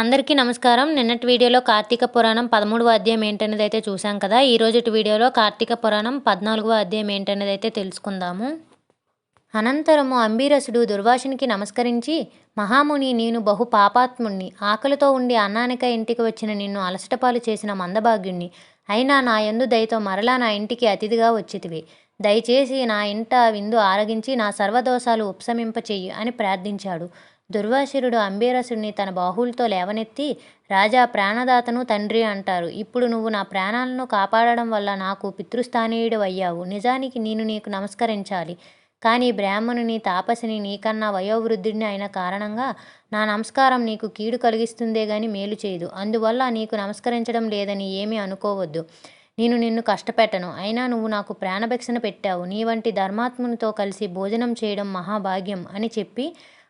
అందరికీ నమస్కారం. నిన్నటి వీడియోలో కార్తీక పురాణం పదమూడవ అధ్యాయం ఏంటనేది అయితే చూసాం కదా ఈరోజు వీడియోలో కార్తీక పురాణం పద్నాలుగవ అధ్యాయం ఏంటనేది అయితే తెలుసుకుందాము. అనంతరము అంబీరసుడు దుర్వాసునికి నమస్కరించి మహాముని నేను బహు పాపాత్ముణ్ణి. ఆకలితో ఉండి అన్నానిక ఇంటికి వచ్చిన నిన్ను అలసటపాలు చేసిన మందభాగ్యుణ్ణి. అయినా నా యందు దయతో మరలా నా ఇంటికి అతిథిగా వచ్చితివి. దయచేసి నా ఇంట విందు ఆరగించి నా సర్వదోషాలు ఉపశమింపచెయ్యి అని ప్రార్థించాడు. దుర్వాసురుడు అంబీరసుడిని తన బాహువులతో లేవనెత్తి రాజా ప్రాణదాతను తండ్రి అంటారు. ఇప్పుడు నువ్వు నా ప్రాణాలను కాపాడడం వల్ల నాకు పితృస్థానీయుడు అయ్యావు. నిజానికి నేను నీకు నమస్కరించాలి. కానీ బ్రాహ్మణుని తాపసిని నీకన్నా వయోవృద్ధుడిని అయిన కారణంగా నా నమస్కారం నీకు కీడు కలిగిస్తుందే గాని మేలు చేయదు. అందువల్ల నీకు నమస్కరించడం లేదని ఏమీ అనుకోవద్దు. నేను నిన్ను కష్టపెట్టను. అయినా నువ్వు నాకు ప్రాణభిక్షణ పెట్టావు. నీ వంటి ధర్మాత్మునితో కలిసి భోజనం చేయడం మహాభాగ్యం అని చెప్పి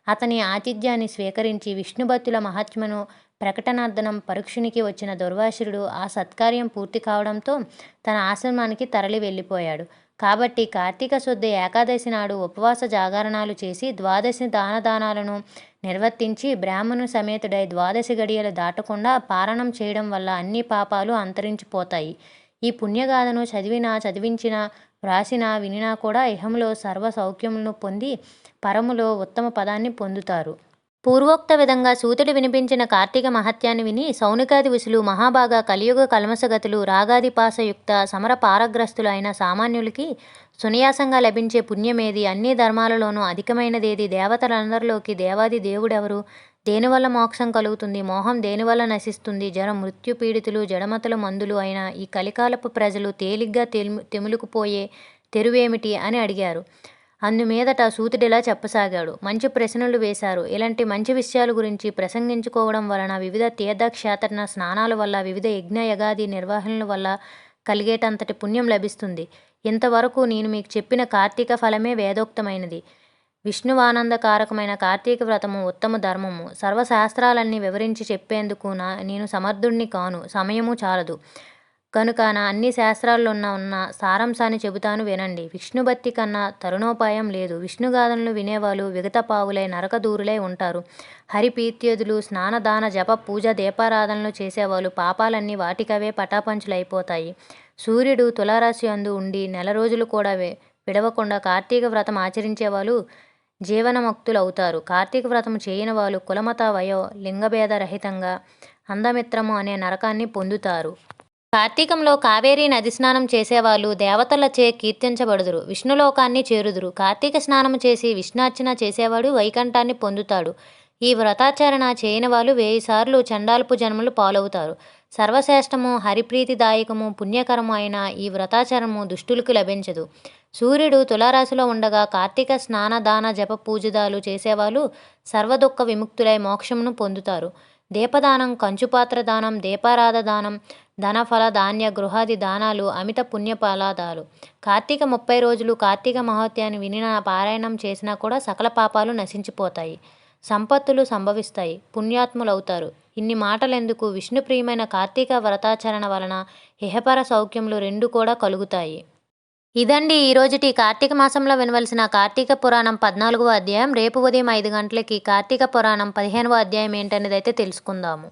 అతని ఆతిథ్యాన్ని స్వీకరించి విష్ణుభక్తుల మహాత్మను ప్రకటనార్థనం పరుక్షునికి వచ్చిన దుర్వాసురుడు ఆ సత్కార్యం పూర్తి కావడంతో తన ఆశ్రమానికి తరలి వెళ్ళిపోయాడు. కాబట్టి కార్తీక శుద్ధ ఏకాదశి నాడు ఉపవాస జాగరణాలు చేసి ద్వాదశి దానదానాలను నిర్వర్తించి బ్రాహ్మణు సమేతుడై ద్వాదశి గడియలు దాటకుండా పారణం చేయడం వల్ల అన్ని పాపాలు అంతరించిపోతాయి. ఈ పుణ్యగాథను చదివినా చదివించినా వ్రాసినా వినినా కూడా ఇహంలో సర్వ సౌఖ్యములను పొంది పరములో ఉత్తమ పదాన్ని పొందుతారు. పూర్వోక్త విధంగా సూతుడు వినిపించిన కార్తీక మహత్యాన్ని విని సౌనికాది విసులు మహాభాగ కలియుగ కల్మసగతులు రాగాదిపాసయుక్త సమర పారగ్రస్తులు అయిన సామాన్యులకి సునియాసంగా లభించే పుణ్యమేది? అన్ని ధర్మాలలోనూ అధికమైనదేది? దేవతలందరిలోకి దేవాది దేవుడెవరు? దేనివల్ల మోక్షం కలుగుతుంది? మోహం దేనివల్ల నశిస్తుంది? జర మృత్యు పీడితులు జడమతల మందులు అయిన ఈ కలికాలపు ప్రజలు తేలిగ్గా తెలు తెములుకుపోయే తెరువేమిటి అని అడిగారు. అందుమీదట సూతుడిలా చెప్పసాగాడు. మంచి ప్రశ్నలు వేశారు. ఇలాంటి మంచి విషయాల గురించి ప్రసంగించుకోవడం వలన వివిధ తీర్థక్షేత్ర స్నానాల వల్ల వివిధ యజ్ఞ యగాది నిర్వహణల వల్ల కలిగేటంతటి పుణ్యం లభిస్తుంది. ఇంతవరకు నేను మీకు చెప్పిన కార్తీక ఫలమే వేదోక్తమైనది. విష్ణువానందకారకమైన కార్తీక వ్రతము ఉత్తమ ధర్మము. సర్వశాస్త్రాలన్నీ వివరించి చెప్పేందుకు నా నేను సమర్థుణ్ణి కాను. సమయము చాలదు. కనుక నా అన్ని శాస్త్రాల్లోన్న ఉన్న సారాంశాన్ని చెబుతాను వినండి. విష్ణుభక్తి కన్నా తరుణోపాయం లేదు. విష్ణుగాథలను వినేవాళ్ళు విగత పావులై నరకదూరులై ఉంటారు. హరిపీత్యదులు స్నానదాన జప పూజ దీపారాధనలు చేసేవాళ్ళు పాపాలన్నీ వాటికవే పటాపంచులైపోతాయి. సూర్యుడు తులారాశి అందు ఉండి నెల రోజులు కూడా విడవకుండా కార్తీక వ్రతం ఆచరించే వాళ్ళు జీవనముక్తులవుతారు. కార్తీక వ్రతం చేయని వాళ్ళు కులమత వయో లింగభేద రహితంగా అందమిత్రము అనే నరకాన్ని పొందుతారు. కార్తీకంలో కావేరీ నది స్నానం చేసేవాళ్ళు దేవతలచే కీర్తించబడుదురు. విష్ణులోకాన్ని చేరుదురు. కార్తీక స్నానం చేసి విష్ణార్చన చేసేవాడు వైకంఠాన్ని పొందుతాడు. ఈ వ్రతాచరణ చేయని వాళ్ళు వెయ్యి సార్లు చండాలపు జన్మలు పాలవుతారు. సర్వశ్రేష్టము హరిప్రీతిదాయకము పుణ్యకరము అయిన ఈ వ్రతాచరణము దుష్టులకు లభించదు. సూర్యుడు తులారాశిలో ఉండగా కార్తీక స్నాన దాన జప పూజదాలు చేసేవాళ్ళు సర్వదుఃఖ విముక్తులై మోక్షమును పొందుతారు. దీపదానం కంచుపాత్ర దానం దీపారాధ దానం ధనఫల ధాన్య గృహాది దానాలు అమిత పుణ్యఫలాదాలు కార్తీక ముప్పై రోజులు కార్తీక మహత్యాన్ని వినిన పారాయణం చేసినా కూడా సకల పాపాలు నశించిపోతాయి. సంపత్తులు సంభవిస్తాయి. పుణ్యాత్ములవుతారు. ఇన్ని మాటలెందుకు? విష్ణుప్రియమైన కార్తీక వ్రతాచరణ వలన ఇహపర సౌఖ్యములు రెండు కూడా కలుగుతాయి. ఇదండి ఈరోజుటి కార్తీక మాసంలో వినవలసిన కార్తీక పురాణం పద్నాలుగవ అధ్యాయం. రేపు ఉదయం ఐదు గంటలకి కార్తీక పురాణం పదిహేనవ అధ్యాయం ఏంటనేది అయితే తెలుసుకుందాము.